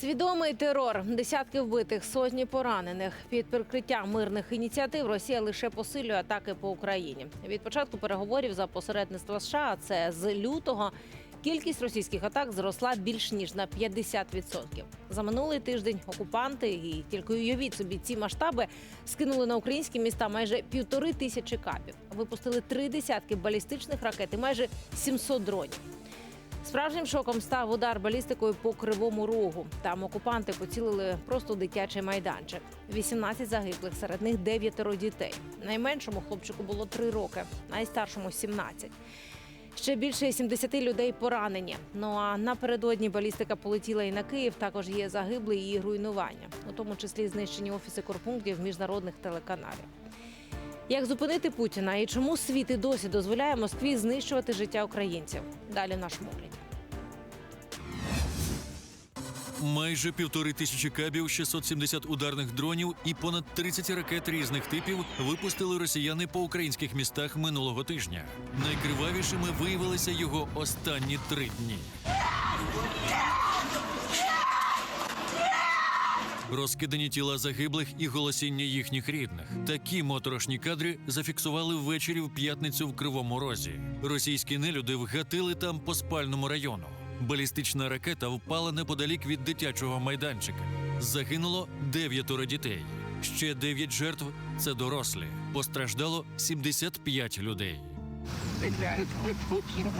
Свідомий терор, десятки вбитих, сотні поранених. Під прикриттям мирних ініціатив Росія лише посилює атаки по Україні. Від початку переговорів за посередництва США, це з лютого, кількість російських атак зросла більш ніж на 50%. За минулий тиждень окупанти і тільки уявіть собі ці масштаби скинули на українські міста майже півтори тисячі капів. Випустили три десятки балістичних ракет і майже 700 дронів. Справжнім шоком став удар балістикою по кривому рогу. Там окупанти поцілили просто дитячий майданчик. 18 загиблих, серед них дев'ятеро дітей. Найменшому хлопчику було 3 роки, найстаршому 17. Ще більше 70 людей поранені. Ну а напередодні балістика полетіла і на Київ. Також є загиблі і руйнування, у тому числі знищені офіси корпунктів міжнародних телеканалів. Як зупинити Путіна і чому світ і досі дозволяє Москві знищувати життя українців? Далі нашому огляді. Майже півтори тисячі кабів, 670 ударних дронів і понад 30 ракет різних типів випустили росіяни по українських містах минулого тижня. Найкривавішими виявилися його останні три дні. Розкидані тіла загиблих і голосіння їхніх рідних. Такі моторошні кадри зафіксували ввечері в п'ятницю в Кривому Розі. Російські нелюди вгатили там по спальному району. Балістична ракета впала неподалік від дитячого майданчика. Загинуло дев'ятеро дітей. Ще дев'ять жертв це дорослі. Постраждало 75 людей.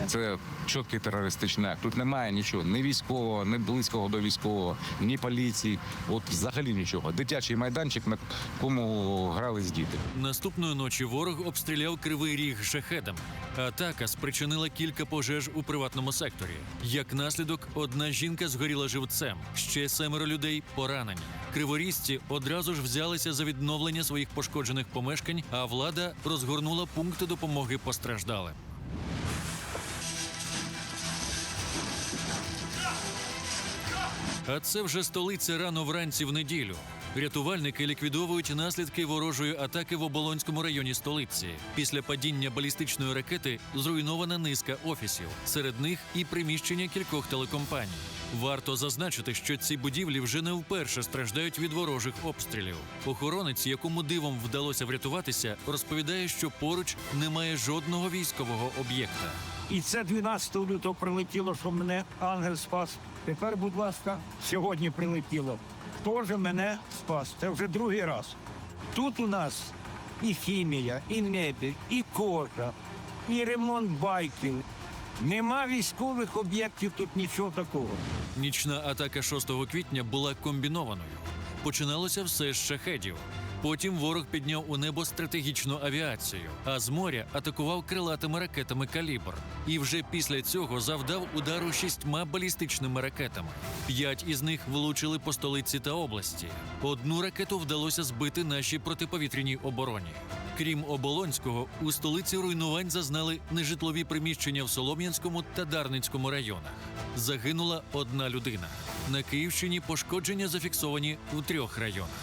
Це чіткий терористичний акт. Тут немає нічого, ні військового, ні близького до військового, ні поліції. От взагалі нічого. Дитячий майданчик, на кому грались діти. Наступної ночі ворог обстріляв кривий ріг шахедами. Атака спричинила кілька пожеж у приватному секторі. Як наслідок, одна жінка згоріла живцем, ще семеро людей поранені. Криворізці одразу ж взялися за відновлення своїх пошкоджених помешкань, а влада розгорнула пункти допомоги постраждалим. А це вже столиця рано вранці в неділю. Рятувальники ліквідовують наслідки ворожої атаки в оболонському районі столиці. Після падіння балістичної ракети зруйнована низка офісів, серед них і приміщення кількох телекомпаній. Варто зазначити, що ці будівлі вже не вперше страждають від ворожих обстрілів. Охоронець, якому дивом вдалося врятуватися, розповідає, що поруч немає жодного військового об'єкта. І це 12 лютого прилетіло, що мене ангел спас. Тепер, будь ласка, сьогодні прилетіло. Хто ж мене спас? Це вже другий раз. Тут у нас і хімія, і мебель, і кожа, і ремонт байків. Нема військових об'єктів, тут нічого такого. Нічна атака 6 квітня була комбінованою. Починалося все з шахедів. Потім ворог підняв у небо стратегічну авіацію, а з моря атакував крилатими ракетами калібр. І вже після цього завдав удару шістьма балістичними ракетами. П'ять із них влучили по столиці та області. Одну ракету вдалося збити нашій протиповітряній обороні. Крім Оболонського, у столиці руйнувань зазнали нежитлові приміщення в Солом'янському та Дарницькому районах. Загинула одна людина. На Київщині пошкодження зафіксовані у трьох районах.